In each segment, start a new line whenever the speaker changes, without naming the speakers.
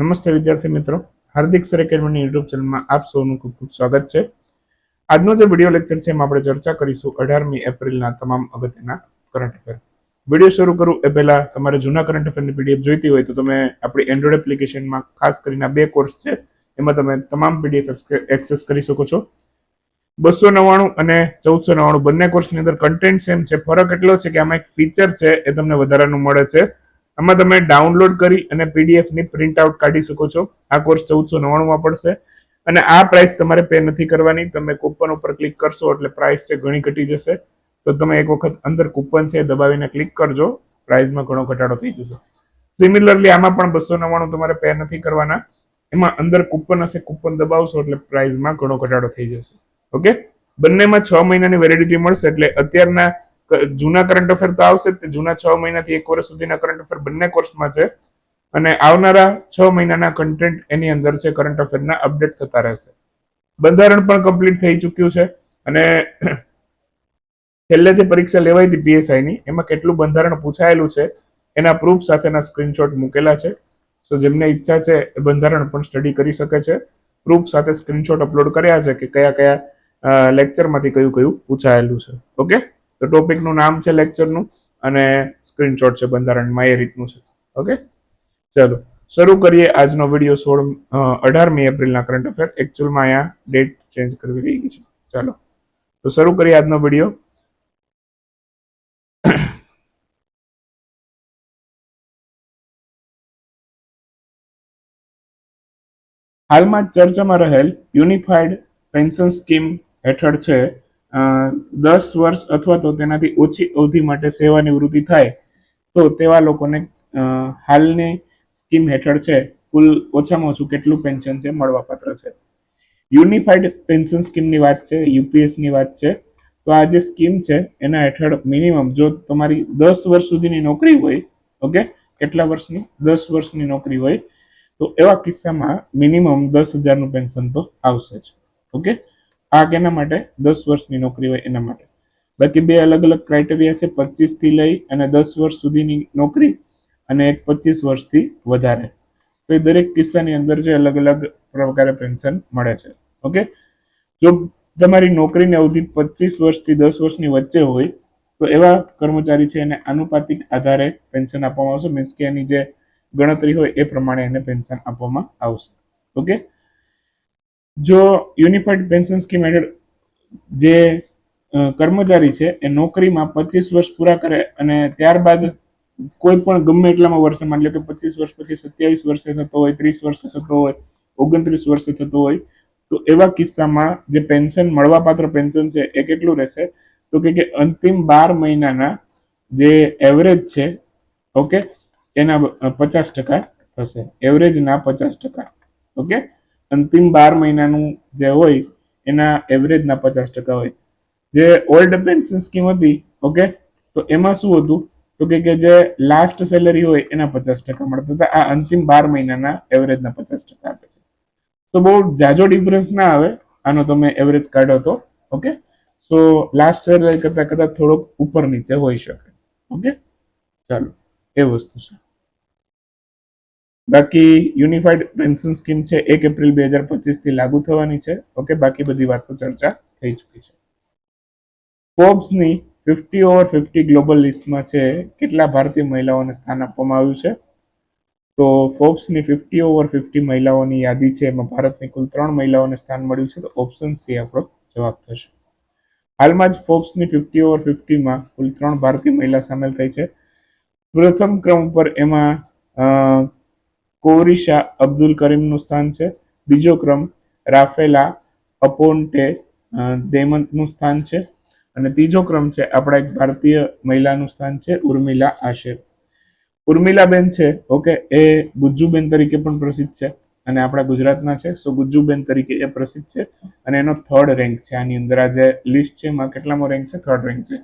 નમસ્તે વિદ્યાર્થી મિત્રો. હાર્દિક સર એકેડમીની યુટ્યુબ ચેનલમાં આપ સૌનું ખૂબ ખૂબ સ્વાગત છે. આજનો જે વીડિયો લેક્ચર છે એમાં આપણે ચર્ચા કરીશું અઢારમી એપ્રિલના તમામ અગત્યના કરંટ અફેર. વીડિયો શરૂ કરું એ પહેલા તમારે જૂના કરંટ અફેરની પીડીએફ જોઈતી હોય તો તમે આપણી એન્ડ્રોઈડ એપ્લિકેશનમાં ખાસ કરીને બે કોર્સ છે, એમાં તમે તમામ પીડીએફ એક્સેસ કરી શકો છો. બસો નવ્વાણું અને ચૌદસો નવ્વાણું બંને કોર્સની અંદર કન્ટેન્ટ સેમ છે. ફરક એટલો છે કે આમાં એક ફીચર છે એ તમને વધારાનું મળે છે. આમાં તમે ડાઉનલોડ કરી અને પીડીએફની પ્રિન્ટ આઉટ કાઢી શકો છો. આ કોર્સ ચૌદસો નવ્વાણુંમાં પડશે. અને આ પ્રાઇસ તમારે પે નથી કરવાની. તમે કૂપન ઉપર ક્લિક કરશો એટલે પ્રાઇસ છે ઘણી ઘટી જશે. તો તમે એક વખત અંદર કૂપન છે દબાવીને ક્લિક કરજો. પ્રાઇસમાં ઘણો ઘટાડો થઈ જશે. સિમિલરલી આમાં પણ બસો નવ્વાણું તમારે પે નથી કરવાના. એમાં અંદર કૂપન હશે કૂપન દબાવશો એટલે પ્રાઇસમાં ઘણો ઘટાડો થઈ જશે. ઓકે બંનેમાં છ મહિનાની વેલિડિટી મળશે એટલે અત્યારના જૂના કરંટ અફેર તો આવશે તે જૂના છ મહિનાથી એક વર્ષ સુધીના કરંટ અફેર બંને કોર્સમાં છે. અને આવનારા છ મહિનાના કન્ટેન્ટ એની અંદર છે કરંટ અફેરના અપડેટ થતા રહેશે. બંધારણ પણ કમ્પ્લીટ થઈ ચૂક્યું છે. અને છેલ્લે જે પરીક્ષા લેવાઈ હતી પીએસઆઈની એમાં કેટલું બંધારણ પૂછાયેલું છે, એના પ્રૂફ સાથેના સ્ક્રીનશોટ મૂકેલા છે. સો જેમને ઈચ્છા છે, એ બંધારણ પણ સ્ટડી કરી શકે છે. પ્રૂફ સાથે સ્ક્રીનશોટ અપલોડ કર્યા છે કે કયા કયા લેક્ચરમાંથી કયું કયું પૂછાયેલું છે. ઓકે તો ટોપિકનું નામ છે લેક્ચરનું અને સ્ક્રીનશોટ છે બંધારણમાં એ રીતનું છે. ઓકે? ચાલો શરૂ કરીએ આજનો વીડિયો સોળ અ, અઢારમી એપ્રિલના કરંટ અફેર એકચ્યુઅલમાં અહીંયા ડેટ ચેન્જ કરવી રહી છે. ચાલો તો શરૂ કરીએ આજનો વીડિયો. હાલમાં ચર્ચામાં રહેલ યુનિફાઈડ પેન્શન સ્કીમ હેઠળ છે દસ વર્ષ અથવા તો તેનાથી ઓછી અવધિ માટે સેવાનિવૃત્તિ થાય, તો તેવા લોકોને હાલની સ્કીમ હેઠળ છે, કુલ ઓછામાં ઓછું કેટલું પેન્શન છે મળવાપાત્ર છે. યુનિફાઈડ પેન્શન સ્કીમની વાત છે, યુપીએસની વાત છે, તો આ જે સ્કીમ છે, એના હેઠળ મિનિમમ જો તમારી દસ વર્ષ સુધીની નોકરી હોય, ઓકે, કેટલા વર્ષની? દસ વર્ષની નોકરી હોય, તો એવા કિસ્સામાં મિનિમમ દસ હજારનું પેન્શન તો આવશે જ, ઓકે? આ કેના માટે? દસ વર્ષની નોકરી હોય એના માટે. બાકી બે અલગ અલગ ક્રાઇટેરિયા છે પચીસથી લઈ અને દસ વર્ષ સુધીની નોકરી અને એક પચીસ વર્ષથી વધારે. તો એ દરેક કિસ્સાની અંદર જે અલગ અલગ પ્રકારે પેન્શન મળે છે. ઓકે જો તમારી નોકરીની અવધિ પચીસ વર્ષથી દસ વર્ષની વચ્ચે હોય, તો એવા કર્મચારી છે એને આનુપાતિક આધારે પેન્શન આપવામાં આવશે. મીન્સ કે એની જે ગણતરી હોય એ પ્રમાણે એને પેન્શન આપવામાં આવશે. ઓકે જો યુનિફાઈડ પેન્શન સ્કીમ હેઠળ જે કર્મચારી છે, એ નોકરીમાં પચીસ વર્ષ પૂરા કરે અને ત્યારબાદ કોઈ પણ ગમે એટલામાં વર્ષે, માની લો કે પચીસ વર્ષ પછી સત્યાવીસ વર્ષે થતો હોય, ત્રીસ વર્ષે થતો હોય, ઓગણત્રીસ વર્ષે થતો હોય, તો એવા કિસ્સામાં જે પેન્શન, મળવાપાત્ર પેન્શન છે, એ કેટલું રહેશે? તો કે અંતિમ બાર મહિનાના જે એવરેજ છે, ઓકે, એના પચાસ ટકા થશે. એવરેજના પચાસ ટકા. ઓકે? અંતિમ બાર મહિનાનું જે હોય, એના એવરેજના પચાસ ટકા હોય. જે ઓલ્ડ પેન્શન સ્કીમ હતી, ઓકે, તો એમાં શું હતું? તો કે જે લાસ્ટ સેલરી હોય, એના પચાસ ટકા મળતા હતા. આ અંતિમ બાર મહિનાના એવરેજના પચાસ ટકા આપે છે. તો બહુ જાજો ડિફરન્સ ના આવે. આનો તમે એવરેજ કાઢો તો, ઓકે? સો લાસ્ટ સેલરી કરતાં કદાચ થોડોક ઉપર નીચે હોઈ શકે. ઓકે? ચાલો, એ વસ્તુ છે. બાકી યુનિફાઈડ પેન્શન સ્કીમ છે એક એપ્રિલ બે હજાર પચીસથી લાગુ થવાની છે. ઓકે, બાકી બધી વાતો ચર્ચા થઈ ચૂકી છે. ફોર્બ્સની ફિફ્ટી ઓવર ફિફ્ટી ગ્લોબલ લિસ્ટમાં છે કેટલા ભારતીય મહિલાઓને સ્થાન આપવામાં આવ્યું છે? તો ફોર્બ્સની ફિફ્ટી ઓવર ફિફ્ટી મહિલાઓની યાદી છે, એમાં ભારતની કુલ ત્રણ મહિલાઓને સ્થાન મળ્યું છે, તો ઓપ્શન સી આપણો જવાબ થશે. હાલમાં જ ફોર્બ્સની ફિફ્ટી ઓવર ફિફ્ટીમાં કુલ ત્રણ ભારતીય મહિલા સામેલ થઈ છે. પ્રથમ ક્રમ પર એમાં કોરિશા અબ્દુલ કરીમનું સ્થાન છે. બીજો ક્રમ રાફેલા અપોન્ટે દેમંતનું સ્થાન છે. અને ત્રીજો ક્રમ છે આપણા એક ભારતીય મહિલાનું સ્થાન છે, ઉર્મિલા આશેર. ઉર્મિલાબેન છે, ઓકે, એ ગુજ્જુબેન તરીકે પણ પ્રસિદ્ધ છે અને આપણા ગુજરાતના છે. સો ગુજ્જુબેન તરીકે એ પ્રસિદ્ધ છે અને એનો થર્ડ રેન્ક છે. આની અંદર આ જે લિસ્ટ છે એમાં કેટલામો રેન્ક છે? થર્ડ રેન્ક છે.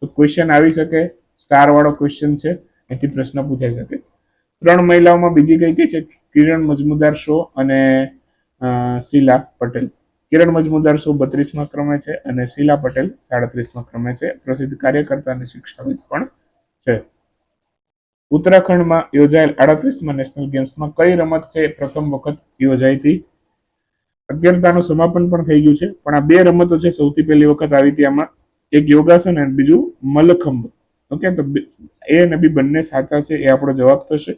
તો ક્વેશ્ચન આવી શકે. સ્ટાર વાળો ક્વેશ્ચન છે. એથી પ્રશ્ન પૂછાઈ શકે. ત્રણ મહિલાઓમાં બીજી કઈ કઈ છે? કિરણ મજમુદાર શો અને શીલા પટેલ. કિરણ મજમુદાર શો બત્રીસમાં ક્રમે છે અને શીલા પટેલ સાડત્રીસમાં ક્રમે છે. પ્રસિદ્ધ કાર્યકર્તા અને શિક્ષાવિદ પણ છે. ઉત્તરાખંડમાં યોજાયેલ આડત્રીસમાં નેશનલ ગેમ્સમાં કઈ રમત છે? પ્રથમ વખત યોજાઈ હતી. અત્યારે સમાપન પણ થઈ ગયું છે. પણ આ બે રમતો છે સૌથી પહેલી વખત આવી હતી આમાં. એક યોગાસન અને બીજું મલખંભ. ઓકે, તો એ અને બી બંને સાચા છે, એ આપણો જવાબ થશે.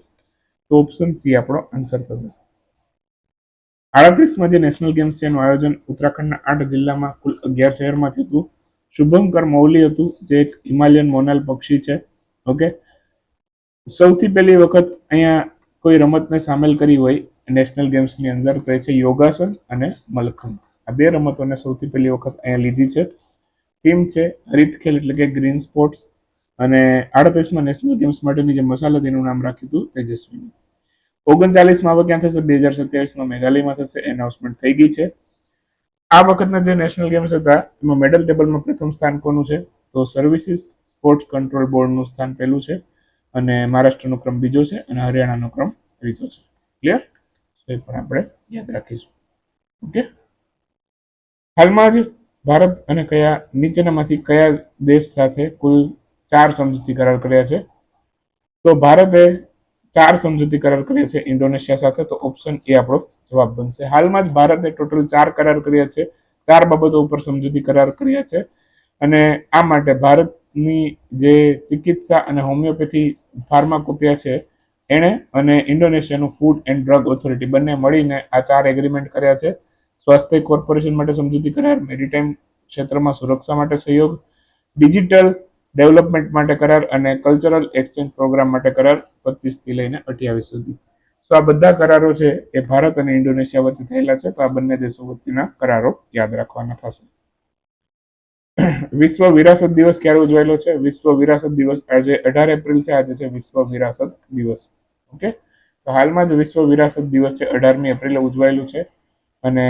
તો ઓપ્શન સી આપણો આન્સર થશે. આડત્રીસમાં જે નેશનલ ગેમ્સ છે, એનું આયોજન ઉત્તરાખંડના આઠ જિલ્લામાં કુલ અગિયાર શહેરમાં થયું શુભંકર મૌલી હતું, જે એક હિમાલયન મોનાલ પક્ષી છે. ઓકે સૌથી પહેલી વખત અહીંયા કોઈ રમતને સામેલ કરી હોય નેશનલ ગેમ્સની અંદર તો એ છે યોગાસન અને મલખંબ આ બે રમતોને સૌથી પહેલી વખત અહીંયા લીધી છે. ટીમ છે હરિત ખેલ એટલે કે ગ્રીન સ્પોર્ટ્સ અને આડત્રીસમાં નેશનલ ગેમ્સ માટેની જે મસાલા તેનું નામ રાખ્યું હતું તેજસ્વીની. ઓગણચાલીસમાં હવે ક્યાં થશે? બે હજાર સત્યાવીસમાં મેઘાલયમાં થશે. એનાઉન્સમેન્ટ થઈ ગઈ છે. આ વખતના જે નેશનલ ગેમ્સ હતા, એમાં મેડલ ટેબલમાં પ્રથમ સ્થાન કોનું છે? તો સર્વિસીસ સ્પોર્ટ્સ કંટ્રોલ બોર્ડનું સ્થાન પહેલું છે અને મહારાષ્ટ્રનો ક્રમ બીજો છે અને હરિયાણાનો ક્રમ ત્રીજો છે. ક્લિયર એ પણ આપણે યાદ રાખીશું. ઓકે હાલમાં જ ભારત અને કયા નીચેનામાંથી કયા દેશ સાથે કુલ ચાર સમજૂતી કરાર કર્યા છે? તો ભારતે ચાર સમજૂતી કરાર કર્યા છે ઇન્ડોનેશિયા સાથે, તો ઓપ્શન એ આપણો જવાબ બનશે. હાલમાં જ ભારતે ટોટલ ચાર કરાર કર્યા છે, ચાર બાબતો ઉપર સમજૂતી કરાર કર્યા છે. અને આ માટે ભારતની જે ચિકિત્સા અને હોમિયોપેથી ફાર્માકોપિયા છે, એણે અને ઇન્ડોનેશિયાનું ફૂડ એન્ડ ડ્રગ ઓથોરિટી બંને મળીને આ ચાર એગ્રીમેન્ટ કર્યા છે. સ્વાસ્થ્ય કોર્પોરેશન માટે સમજૂતી કરાર મેરીટાઈમ ક્ષેત્રમાં સુરક્ષા માટે સહયોગ ડિજિટલ ડેવલપમેન્ટ માટે કરાર અને કલ્ચરલ એક્સચેન્જ પ્રોગ્રામ માટે કરાર પચીસથી લઈને અઠ્યાવીસ સુધી. તો આ બધા કરારો છે એ ભારત અને ઇન્ડોનેશિયા વચ્ચે થયેલા છે, તો આ બંને દેશો વચ્ચેના કરારો યાદ રાખવાના થશે. વિશ્વ વિરાસત દિવસ ક્યારે ઉજવાયેલો છે? વિશ્વ વિરાસત દિવસ આજે અઢાર એપ્રિલ છે, આજે છે વિશ્વ વિરાસત દિવસ. ઓકે? તો હાલમાં જ વિશ્વ વિરાસત દિવસ છે, અઢારમી એપ્રિલે ઉજવાયેલું છે. અને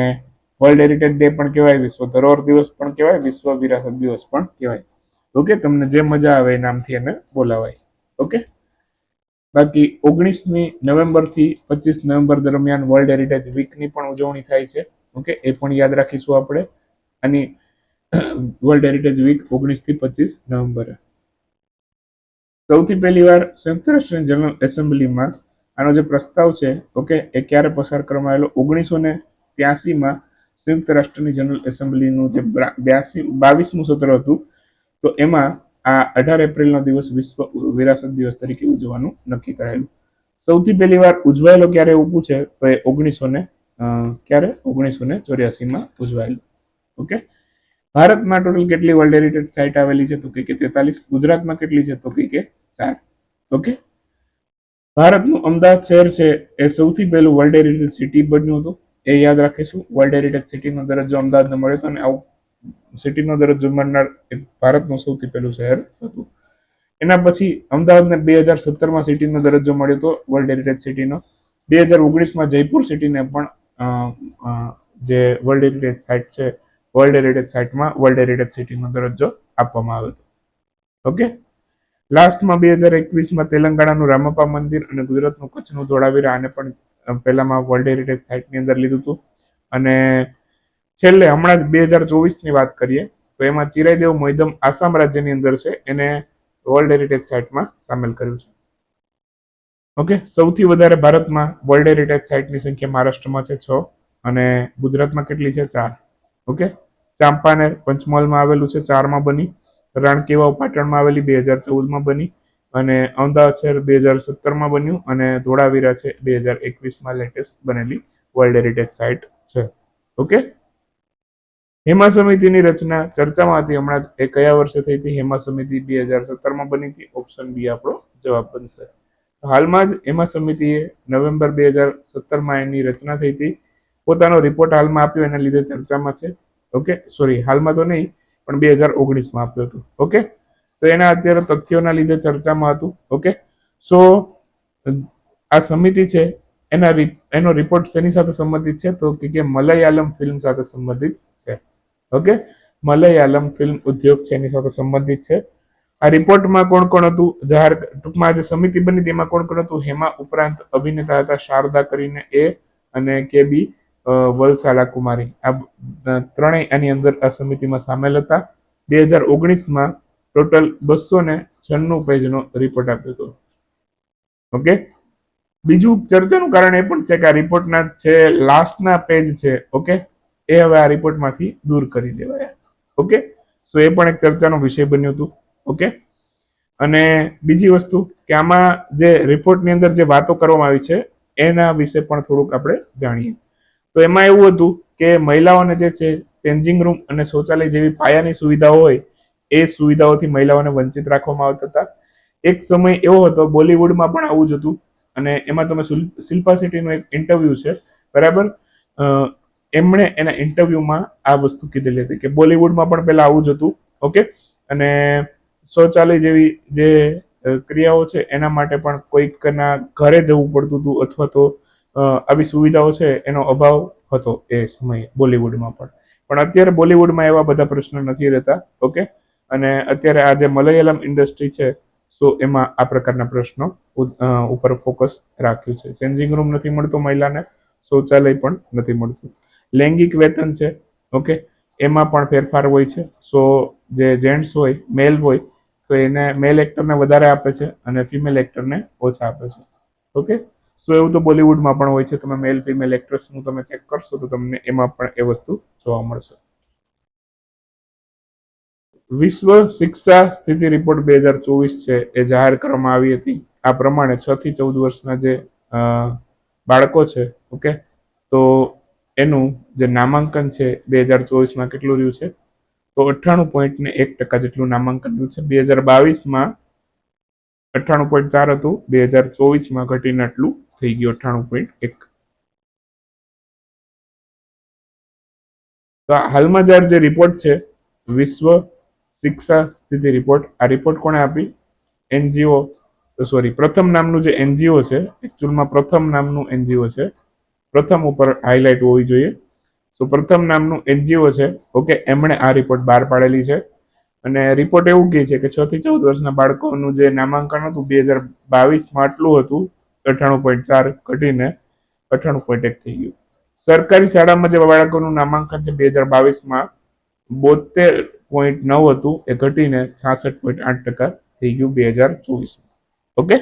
વર્લ્ડ હેરિટેજ ડે પણ કહેવાય, વિશ્વ ધરોહર દિવસ પણ કહેવાય, વિશ્વ વિરાસત દિવસ પણ કહેવાય. ઓકે તમને જે મજા આવે એ નામથી એને બોલાવાય. ઓકે બાકી ઓગણીસમી નવેમ્બરથી પચીસ નવેમ્બર દરમિયાન વર્લ્ડ હેરિટેજ વીકની પણ ઉજવણી થાય છે. ઓકે એ પણ યાદ રાખીશું આપણે. આની વર્લ્ડ હેરિટેજ વીક ઓગણીસથી પચીસ નવેમ્બરે. સૌથી પહેલી વાર સંયુક્ત રાષ્ટ્રની જનરલ એસેમ્બલીમાં આનો જે પ્રસ્તાવ છે ઓકે એ ક્યારે પસાર કરવામાં આવેલો? ઓગણીસો ને ત્યાસીમાં સંયુક્ત રાષ્ટ્રની જનરલ એસેમ્બલીનું જે બ્યાસી, બાવીસમું સત્ર હતું તો એમાં આ અઢાર એપ્રિલનો દિવસ વિશ્વ વિરાસત દિવસ તરીકે ઉજવવાનું નક્કી કરાયેલું. સૌથી પહેલી વાર ઉજવાયેલો ક્યારે એવું પૂછે, તો એ ઓગણીસો ને ક્યારે? ઓગણીસો ને ચોર્યાસીમાં ઉજવાયેલું. ઓકે? ભારતમાં ટોટલ કેટલી વર્લ્ડ હેરિટેજ સાઇટ આવેલી છે? તો કે તેતાલીસ. ગુજરાતમાં કેટલી છે? તો કે ચાર. ઓકે? ભારતનું અમદાવાદ શહેર છે, એ સૌથી પહેલું વર્લ્ડ હેરિટેજ સિટી બન્યું હતું. એ યાદ રાખીશું. વર્લ્ડ હેરિટેજ સિટીનો દરજ્જો અમદાવાદને મળ્યો હતો અને આવું સિટીનો દરજ્જો મળનાર ભારતનું સૌથી પહેલું શહેર હતું. એના પછી અમદાવાદને બે હજાર સત્તરમાં સિટીનો દરજ્જો મળ્યો હતો વર્લ્ડ હેરિટેજ સિટીનો બે હજાર ઓગણીસમાં જયપુર સિટીને પણ જે વર્લ્ડ હેરિટેજ સાઇટ છે વર્લ્ડ હેરિટેજ સાઇટમાં વર્લ્ડ હેરિટેજ સિટીનો દરજ્જો આપવામાં આવ્યો હતો. ઓકે? લાસ્ટમાં બે હજાર એકવીસમાં તેલંગાણાનું રામપ્પા મંદિર અને ગુજરાતનું કચ્છનું ધોળાવીરા આને પણ પહેલામાં વર્લ્ડ હેરિટેજ સાઇટની અંદર લીધું હતું. અને છેલ્લે હમણાં જ બે હજાર ચોવીસની વાત કરીએ, તો એમાં ચિરાઈદેવ મોઈદમ આસામ રાજ્યની અંદર છે, એને વર્લ્ડ હેરિટેજ સાઇટમાં સામેલ કર્યું છે. ઓકે સૌથી વધારે ભારતમાં વર્લ્ડ હેરિટેજ સાઇટની સંખ્યા મહારાષ્ટ્રમાં છે છ અને ગુજરાતમાં કેટલી છે? ચાર. ઓકે ચાંપાનેર પંચમહાલમાં આવેલું છે, ચારમાં બની. રાણકીવાવ પાટણમાં આવેલી બે હજાર ચૌદમાં બની. અને અમદાવાદ શહેર બે હજાર સત્તરમાં બન્યું અને ધોળાવીરા છે, બે હજાર એકવીસમાં લેટેસ્ટ બનેલી વર્લ્ડ હેરિટેજ સાઇટ છે. ઓકે હેમા સમિતિની રચના ચર્ચામાં હતી હમણાં એ કયા વર્ષે થઈ હતી? હેમા સમિતિ બે હજાર સત્તરમાં બની હતી. ઓપ્શન બી આપણો જવાબ બનશે. હાલમાં જ હેમા સમિતિએ નવેમ્બર બે હજાર સત્તરમાં એની રચના થઈ હતી. પોતાનો રિપોર્ટ હાલમાં આપ્યો, એના લીધે ચર્ચામાં છે. ઓકે સોરી હાલમાં તો નહીં, પણ બે હજાર ઓગણીસમાં આપ્યો હતો. ઓકે તો એના અત્યારે તથ્યોના લીધે ચર્ચામાં હતું. ઓકે સો આ સમિતિ છે, એના એનો રિપોર્ટ શેની સાથે સંબંધિત છે? તો કે કે મલયાલમ ફિલ્મ સાથે સંબંધિત છે. ઓકે મલયાલમ ફિલ્મ ઉદ્યોગ છે, એની સાથે સંબંધિત છે. આ રિપોર્ટમાં કોણ કોણ હતું? જાહેર ટૂંકમાં જે સમિતિ બની, તેમાં કોણ કોણ હતું? હેમા ઉપરાંત અભિનેતા હતા શારદા કરીને એ અને કે બી વલસાલા કુમારી. આ ત્રણેય આની અંદર આ સમિતિમાં સામેલ હતા. બે હજાર ઓગણીસમાં ટોટલ બસો ને છન્નું પેજનો રિપોર્ટ આપ્યો હતો. ઓકે બીજું ચર્ચાનું કારણ એ પણ છે કે આ રિપોર્ટના છે લાસ્ટના પેજ છે. ઓકે એ હવે આ રિપોર્ટમાંથી દૂર કરી દેવાયા. ઓકે સો એ પણ એક ચર્ચાનો વિષય બન્યું હતું. ઓકે અને બીજી વસ્તુ કે આમાં જે રિપોર્ટની અંદર જે વાતો કરવામાં આવી છે, એના વિશે પણ થોડુંક આપણે જાણીએ. તો એમાં એવું હતું કે મહિલાઓને જે છે ચેન્જિંગ રૂમ અને શૌચાલય જેવી પાયાની સુવિધાઓ હોય, એ સુવિધાઓથી મહિલાઓને વંચિત રાખવામાં આવતા હતા. એક સમય એવો હતો, બોલિવૂડમાં પણ આવું જ હતું. અને એમાં તમે શિલ- શિલ્પા શેટ્ટીનું એક ઇન્ટરવ્યુ છે. બરાબર? એમણે એના ઇન્ટરવ્યુમાં આ વસ્તુ કીધેલી હતી કે બોલિવૂડમાં પણ પહેલા આવું જ હતું, ઓકે? અને શૌચાલય જેવી જે ક્રિયાઓ છે, એના માટે પણ કોઈકના ઘરે જવું પડતું હતું અથવા તો આવી સુવિધાઓ છે, એનો અભાવ હતો એ સમયે બોલિવૂડમાં પણ. પણ અત્યારે બોલિવૂડમાં એવા બધા પ્રશ્નો નથી રહેતા, ઓકે? અને અત્યારે આ જે મલયાલમ ઇન્ડસ્ટ્રી છે, સો એમાં આ પ્રકારના પ્રશ્નો ઉપર ફોકસ રાખ્યું છે. ચેન્જિંગ રૂમ નથી મળતો મહિલાને, શૌચાલય પણ નથી મળતું. લૈંગિક વેતન છે ઓકે એમાં પણ ફેરફાર હોય છે. સો જે જેન્ટ્સ હોય મેલ હોય, તો એને મેલ એક્ટરને વધારે આપે છે અને ફિમેલ એક્ટરને ઓછા આપે છે ઓકે સો એવું તો બોલિવૂડમાં પણ હોય છે. તમે મેલ ફિમેલ એક્ટ્રેસનું તમે ચેક કરશો તો તમને એમાં પણ એ વસ્તુ જોવા મળશે. વિશ્વ શિક્ષા સ્થિતિ રિપોર્ટ બે હજાર ચોવીસ છે, એ જાહેર કરવામાં આવી હતી. આ પ્રમાણે છ થી ચૌદ વર્ષના જે બાળકો છે ઓકે તો એનું જે નામાંકન છે બે હજાર ચોવીસમાં કેટલું રહ્યું છે? તો અઠ્ઠાણું પોઈન્ટ ને એક ટકા જેટલું નામાંકન રહ્યું છે. બે હજાર બાવીસમાં અઠ્ઠાણું પોઈન્ટ ચાર હતું. બે હજાર ચોવીસમાં ઘટીને આટલું થઈ ગયું અઠ્ઠાણું પોઈન્ટ એક. તો હાલમાં જ્યારે જે રિપોર્ટ છે, વિશ્વ શિક્ષા સ્થિતિ રિપોર્ટ આ રિપોર્ટ કોણે આપી? એનજીઓ સોરી પ્રથમ નામનું જે એનજીઓ છે એકચ્યુઅલમાં પ્રથમ નામનું એનજીઓ છે પ્રથમ ઉપર હાઇલાઇટ હોવી જોઈએ. તો પ્રથમ નામનું એનજીઓ છે. ઓકે, એમણે આ રિપોર્ટ બહાર પાડેલી છે. અને રિપોર્ટ એવું કહે છે કે છ થી ચૌદ વર્ષના બાળકોનું જે નામાંકન હતું બે હજાર બાવીસમાં આટલું હતું અઠાણું પોઈન્ટ ચાર ઘટીને અઠ્ઠાણું પોઈન્ટ એક થઈ ગયું. સરકારી શાળામાં જે બાળકોનું નામાંકન છે બે હજાર બાવીસમાં બોતેર પોઈન્ટ નવ હતું, એ ઘટીને છાસઠ પોઈન્ટ આઠ ટકા થઈ ગયું બે હજાર ચોવીસમાં ઓકે?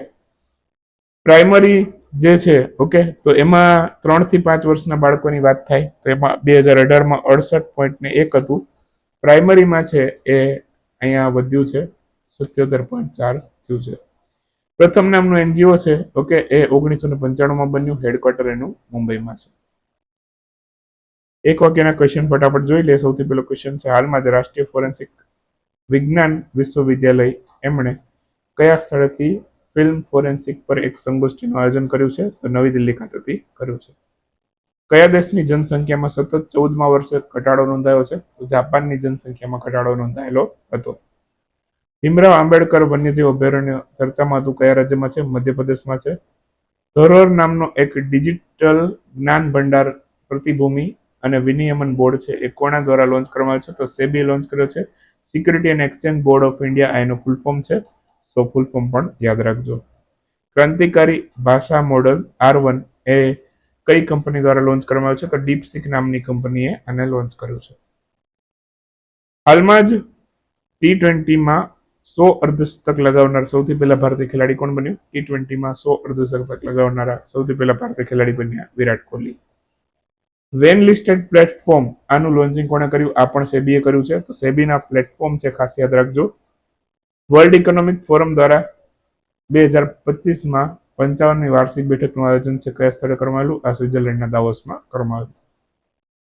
પ્રાઇમરી જે છે ઓકે તો એમાં ત્રણથી પાંચ વર્ષના બાળકોની વાત થાય, તો એમાં બે હજાર અઢારમાં અડસઠ પોઈન્ટ ને એક હતું. પ્રાઇમરીમાં છે એ અહીંયા વધ્યું છે, સત્યોતેર પોઈન્ટ ચાર થયું છે. પ્રથમ નામનું એનજીઓ છે ઓકે એ ઓગણીસો ને પંચાણુંમાં બન્યું હેડક્વાર્ટર એનું મુંબઈમાં છે. એક વાક્યના ક્વેશ્ચન ફટાફટ જોઈ લે, સૌથી પહેલો ક્વેશ્ચન છે, હાલમાં જ રાષ્ટ્રીય ફોરેન્સિક વિજ્ઞાન વિશ્વવિદ્યાલય એમણે કયા સ્થળેથી ફિલ્મ ફોરેન્સિક પર એક સંગોષ્ઠીનું આયોજન કર્યું છે, તો નવી દિલ્હી ખાતેથી કર્યું છે. કયા દેશની જનસંખ્યામાં સતત ચૌદમા વર્ષે ઘટાડો નોંધાયો છે? તો જાપાનની જનસંખ્યામાં ઘટાડો નોંધાયેલો હતો. ભીમરાવ આંબેડકર વન્યજીવ અભયારણ્ય ચર્ચામાં હતું, કયા રાજ્યમાં છે? મધ્યપ્રદેશમાં છે. ધરોહર નામનો એક ડિજિટલ જ્ઞાન ભંડાર પ્રતિભૂમિ અને વિનિયમન બોર્ડ છે, એ કોના દ્વારા લોન્ચ કરવામાં આવ્યો છે? તો સેબી લોન્ચ કર્યો છે. Security and exchange board of India આ એનું ફૂલ ફોર્મ છે. સો ફૂલ ફોર્મ પણ યાદ રાખજો. ક્રાંતિકારી ભાષા મોડલ આર વન એ કઈ કંપની દ્વારા લોન્ચ કરવામાં આવ્યું છે? તો ડીપસીક નામની કંપનીએ આને લોન્ચ કર્યું છે. હાલમાં જ ટી ટ્વેન્ટીમાં સો અર્ધશતક લગાવનાર સૌથી પહેલા ભારતીય ખેલાડી કોણ બન્યું? ટી ટ્વેન્ટીમાં સો અર્ધશતક લગાવનારા સૌથી પહેલા ભારતીય ખેલાડી બન્યા Virat Kohli. When listed platform આનું લોન્ચિંગ કોણે કર્યું? આ પણ સેબીએ કર્યું છે. તો સેબીના પ્લેટફોર્મ છે, ખાસ યાદ રાખજો. વર્લ્ડ ઇકોનોમિક ફોરમ દ્વારા બે હજાર પચીસમાં પંચાવનમી વાર્ષિક બેઠકનું આયોજન છે કયા સ્થળે કરવામાં આવ્યું આ સ્વિટરલેન્ડના દાવોસમાં કરવામાં આવ્યું.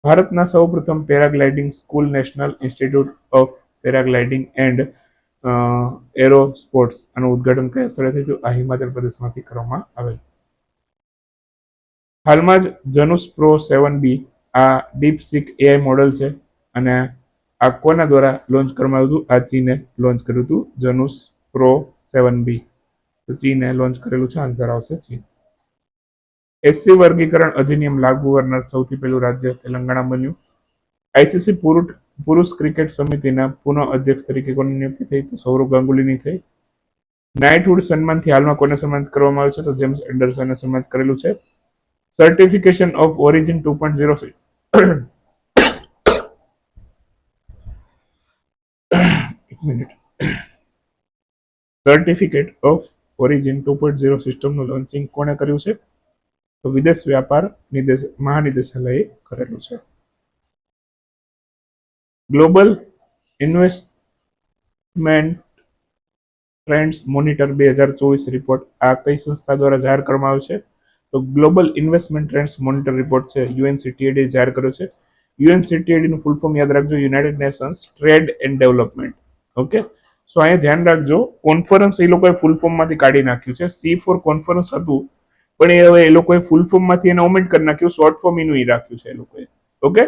ભારતના સૌપ્રથમ paragliding school national institute of paragliding and aero sports આનું ઉદ્ઘાટન કયા સ્થળે થયું? આ હિમાચલ પ્રદેશમાંથી કરવામાં આવેલ. હાલમાં જ જનુસ પ્રો સેવન બી આ ડીપ સિક એઆઈ મોડલ છે અને આ કોના દ્વારા લોન્ચ કરવામાં આવ્યું હતું? આ ચીને લોન્ચ કર્યું હતું જનુસ પ્રો સેવન બી. તો ચીને લોન્ચ કરેલું છે. આન્સર આવશે ચીન. એસસી વર્ગીકરણ અધિનિયમ લાગુ કરનાર સૌથી પહેલું રાજ્ય તેલંગાણા બન્યું. આઈસીસી પુરુષ પુરુષ ક્રિકેટ સમિતિના પુનઃ અધ્યક્ષ તરીકે કોની નિયુક્તિ થઈ? તો સૌરવ ગાંગુલીની થઈ. નાઇટહુડ સન્માનથી હાલમાં કોને સન્માનિત કરવામાં આવ્યું છે? તો જેમ્સ એન્ડરસનને સન્માનિત કરેલું છે. Certification of origin two point zero minute certificate of origin two point zero સિસ્ટમનું લોન્ચિંગ કોણે કર્યું છે? તો વિદેશ વ્યાપાર નિદેશ, મહાનિદેશાલયે કરેલું છે. ગ્લોબલ ઇન્વેસ્ટમેન્ટ ટ્રેન્ડ્સ મોનિટર બે હજાર ચોવીસ રિપોર્ટ આ કઈ સંસ્થા દ્વારા જાહેર કરવામાં આવ્યો છે? તો global investment trends monitor report છે, યુએનસીટીએડી જાહેર કર્યો છે. યુએનસીટીએડીનું ફૂલ ફોર્મ યાદ રાખજો united nations trade and development okay so અહીંયા ધ્યાન રાખજો. કોન્ફરન્સ એ લોકોએ ફૂલ ફોર્મમાંથી કાઢી નાખ્યું છે. સી ફોર કોન્ફરન્સ હતું, પણ એ હવે એ લોકોએ ફૂલ ફોર્મમાંથી એને ઓમેન્ટ કરી નાખ્યું. શોર્ટ ફોર્મ એનું એ રાખ્યું છે એ લોકોએ. ઓકે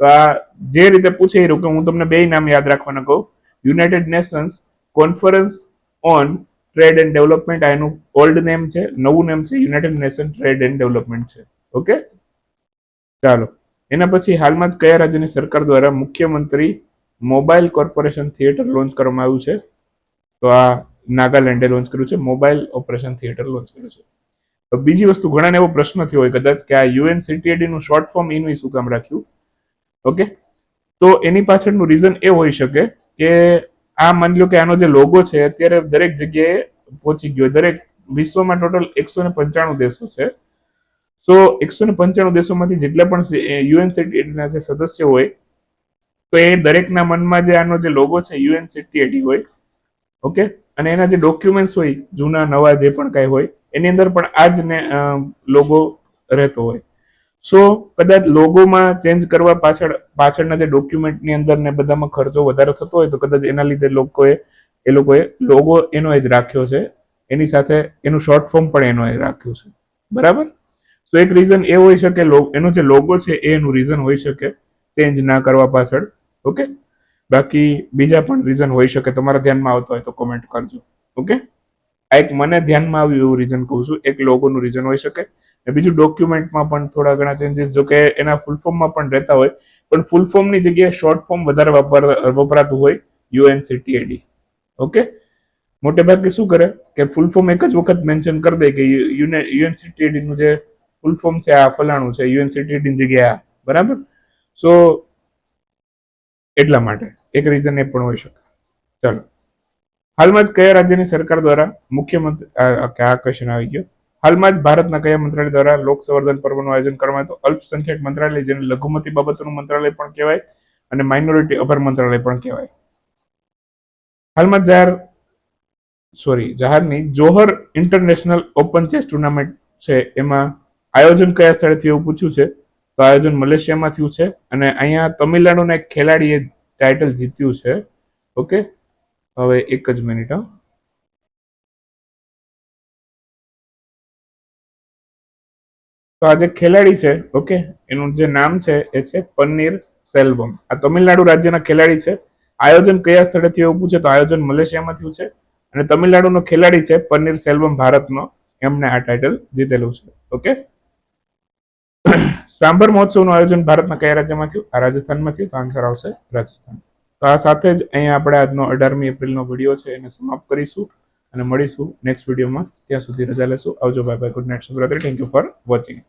તો આ જે રીતે પૂછે એ રીતે હું તમને બે નામ યાદ રાખવાના કહું. United nations conference on trade and development આ એનું ઓલ્ડ નેમ છે, નવું નેમ છે united nation trade and development છે. ઓકે ચાલો. એના પછી હાલમાં જ કયા રાજ્યની સરકાર દ્વારા મુખ્યમંત્રી મોબાઈલ કોર્પોરેશન થિયેટર લોન્ચ કરવામાં આવ્યું છે. તો આ નાગાલેન્ડે લોન્ચ કર્યું છે, મોબાઈલ ઓપરેશન થિયેટર લોન્ચ કર્યું છે. તો બીજી વસ્તુ, ઘણાને એવો પ્રશ્ન થયો હોય કદાચ કે આ યુએનસીટીએડી નું શોર્ટ ફોર્મ એનું શું કામ રાખ્યું? ઓકે? તો એની પાછળનું રીઝન એ હોઈ શકે કે આ માની લો કે આનો જે લોગો છે, અત્યારે દરેક જગ્યાએ પહોંચી ગયો. દરેક વિશ્વમાં ટોટલ એકસો ને પંચાણું દેશો છે. સો એકસો ને પંચાણું દેશોમાંથી જેટલા પણ યુએનસીટીએડીના જે સદસ્ય હોય તો એ દરેકના મનમાં જે આનો જે લોગો છે યુએનસીટીએડી હોય, ઓકે? અને એના જે ડોક્યુમેન્ટ્સ હોય, જૂના, નવા જે પણ કાંઈ હોય, એની અંદર પણ આ જ ને લોગો રહેતો હોય. સો કદાચ લોગોમાં ચેન્જ કરવા પાછળ, પાછળના જે ડોક્યુમેન્ટની અંદર ને બધામાં ખર્ચો વધારે થતો હોય, તો કદાચ એના લીધે લોકોએ, એ લોકોએ લોગો એનો જ રાખ્યો છે. એની સાથે એનું શોર્ટ ફોર્મ પણ એનો એ રાખ્યું છે. બરાબર? તો એક રીઝન એ હોઈ શકે એનો જે લોગો છે, એ એનું રીઝન હોઈ શકે ચેન્જ ના કરવા પાછળ. ઓકે? બાકી બીજા પણ રીઝન હોઈ શકે. તમારા ધ્યાનમાં આવતો હોય તો કોમેન્ટ કરજો. ઓકે? આ એક મને ધ્યાનમાં આવ્યું એવું રીઝન કહું છું. એક લોગોનું રીઝન હોઈ શકે. ને બીજું ડોક્યુમેન્ટમાં પણ થોડા ઘણા ચેન્જીસ જો કે એના ફૂલ ફોર્મમાં પણ રહેતા હોય. પણ ફૂલ ફોર્મની જગ્યાએ શોર્ટ ફોર્મ વધારે વાપર, વપરાતું હોય યુએનસીટીએડી ઓકે? મોટે ભાગે શું કરે? કે ફૂલ ફોર્મ એક જ વખત મેન્શન કરી દે કે યુએનસીટીએડી નું જે ફૂલ ફોર્મ છે, આ ફલાણું છે યુએનસીટીએડી ની જગ્યાએ બરાબર? સો એટલા માટે. એક રીઝન એ પણ હોઈ શકે. ચાલો. હાલમાં જ કયા રાજ્યની સરકાર દ્વારા મુખ્યમંત્રી આ ક્વેશ્ચન આવી ગયો. હાલમાં જ ભારતના કયા મંત્રાલય દ્વારા લોક સંવર્ધન પર્વનું આયોજન કરવામાં આવ્યું અલ્પસંખ્યક મંત્રાલય, જેને લઘુમતી બાબતોનું મંત્રાલય પણ કહેવાય અને માઇનોરિટી અભર મંત્રાલય પણ કહેવાય. હાલમાં જાહેર sorry જાહેરની Johor international open chess tournament છે. એમાં આયોજન કયા સ્થળેથી એવું પૂછ્યું છે? તો આયોજન મલેશિયામાં થયું છે અને અહીંયા તમિલનાડુના એક ખેલાડીએ ટાઇટલ જીત્યું છે. ઓકે હવે એક જ મિનિટ હા. તો આ જે ખેલાડી છે ઓકે એનું જે નામ છે, એ છે પનીર સેલ્વમ. આ તમિલનાડુ રાજ્યના ખેલાડી છે. આયોજન કયા સ્થળેથી એવું પૂછે તો આયોજન મલેશિયામાં થયું છે. અને તમિલનાડુનો ખેલાડી છે પનીર સેલ્વમ ભારતનો. એમને આ ટાઇટલ જીતેલું છે. ઓકે સાંભર મહોત્સવનું આયોજન ભારતના કયા રાજ્યમાં થયું? આ રાજસ્થાનમાં થયું? તો આન્સર આવશે રાજસ્થાન. તો આ સાથે જ અહીંયા આપણે આજનો અઢારમી એપ્રિલનો વીડિયો છે, એને સમાપ્ત કરીશું અને મળીશું નેક્સ્ટ વિડીયોમાં ત્યાં સુધી રજા લેશું. આવજો. બાય બાય ગુડ નાઇટ શુભરાત્રી થેન્ક યુ ફોર વોચિંગ